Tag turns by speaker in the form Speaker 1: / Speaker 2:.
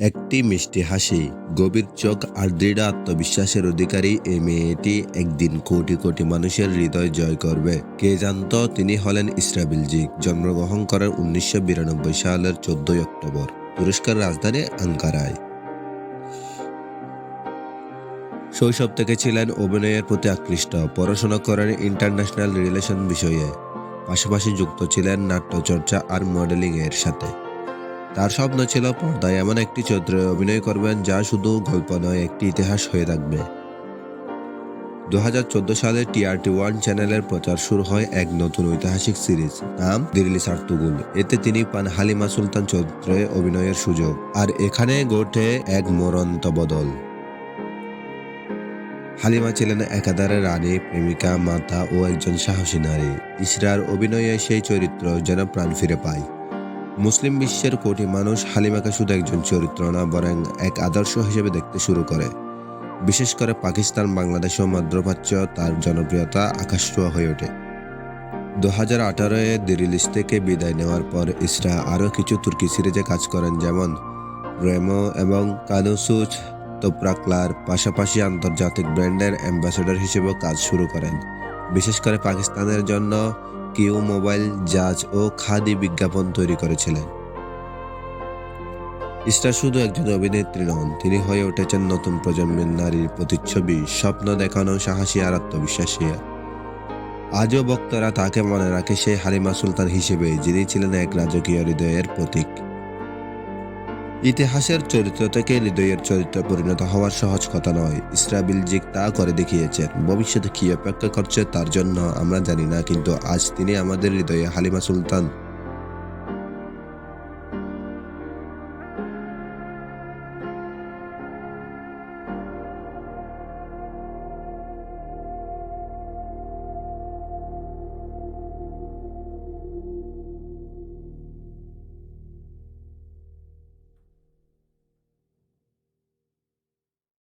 Speaker 1: একটি মিষ্টি হাসি, গভীর চোখ আর দৃঢ় আত্মবিশ্বাসের অধিকারী এই মেয়েটি একদিন কোটি কোটি মানুষের হৃদয় জয় করবে। কে জানত, তিনি হলেন ইসরাবিলজি, জন্মগ্রহণ করেন উনিশশো বিরানব্বই সালের চোদ্দই অক্টোবর। তুরস্কের রাজধানী আঙ্কারায়। শৈশব থেকে ছিলেন অভিনয়ের প্রতি আকৃষ্ট, পড়াশোনা করেন ইন্টারন্যাশনাল রিলেশন বিষয়ে। পাশাপাশি যুক্ত ছিলেন নাট্যচর্চা আর মডেলিং এর সাথে। তার স্বপ্ন ছিল পর্দায় এমন একটি চরিত্রে অভিনয় করবেন যা শুধু গল্প নয়, একটি ইতিহাস হয়ে থাকবে। দু হাজার চোদ্দ সালে টিআরটি ওয়ান চ্যানেলের প্রচার শুরু হয় এক নতুন ঐতিহাসিক সিরিজ, নাম দিল্লি সার্তুগুল এতে তিনি পান হালিমা সুলতান চরিত্রে অভিনয়ের সুযোগ, আর এখানে ঘটে এক মরন্ত বদল। হালিমা ছিলেন একাধারে রানী, প্রেমিকা, মাতা ও একজন সাহসী নারী। ইসরার অভিনয়ে সেই চরিত্র যেন প্রাণ ফিরে পায়। মুসলিম বিশ্বের কোটি মানুষ হালিমাকে শুধু একজন চরিত্র না, বরং এক আদর্শ হিসেবে দেখতে শুরু করে। বিশেষ করে পাকিস্তান, বাংলাদেশ ও মধ্যপ্রাচ্য তার জনপ্রিয়তা আকাশছোঁয়া হয়ে ওঠে। দু হাজার আঠারোয় দিরিলিস থেকে বিদায় নেওয়ার পর ইসরা আরও কিছু তুর্কি সিরিজে কাজ করেন, যেমন রেমো এবং কানুসুচ, তোপ্রাকলার, পাশাপাশি আন্তর্জাতিক ব্র্যান্ডের অ্যাম্বাসেডর হিসেবেও কাজ শুরু করেন। বিশেষ করে পাকিস্তানের জন্য কিউ মোবাইল, জাজ ও খাদি বিজ্ঞাপন তৈরি করেছিলেন। স্টার শুধু একজন অভিনেত্রী নন, তিনি হয়ে উঠেছেন নতুন প্রজন্মের নারীর প্রতিচ্ছবি, স্বপ্ন দেখানো সাহসী আর আত্মবিশ্বাসী। আজও বক্তারা তাকে মনে রাখে সেই হালিমা সুলতান হিসেবে, যিনি ছিলেন এক রাজকীয় হৃদয়ের প্রতীক। ইতিহাসের চরিত্র থেকে হৃদয়ের চরিত্র পরিণত হওয়ার সহজ কথা নয়। ইসরাবিল জিক তা করে দেখিয়েছেন ভবিষ্যতে কি অপেক্ষা করছে তার জন্য আমরা জানি না, কিন্তু আজ তিনি আমাদের হৃদয়ে হালিমা সুলতান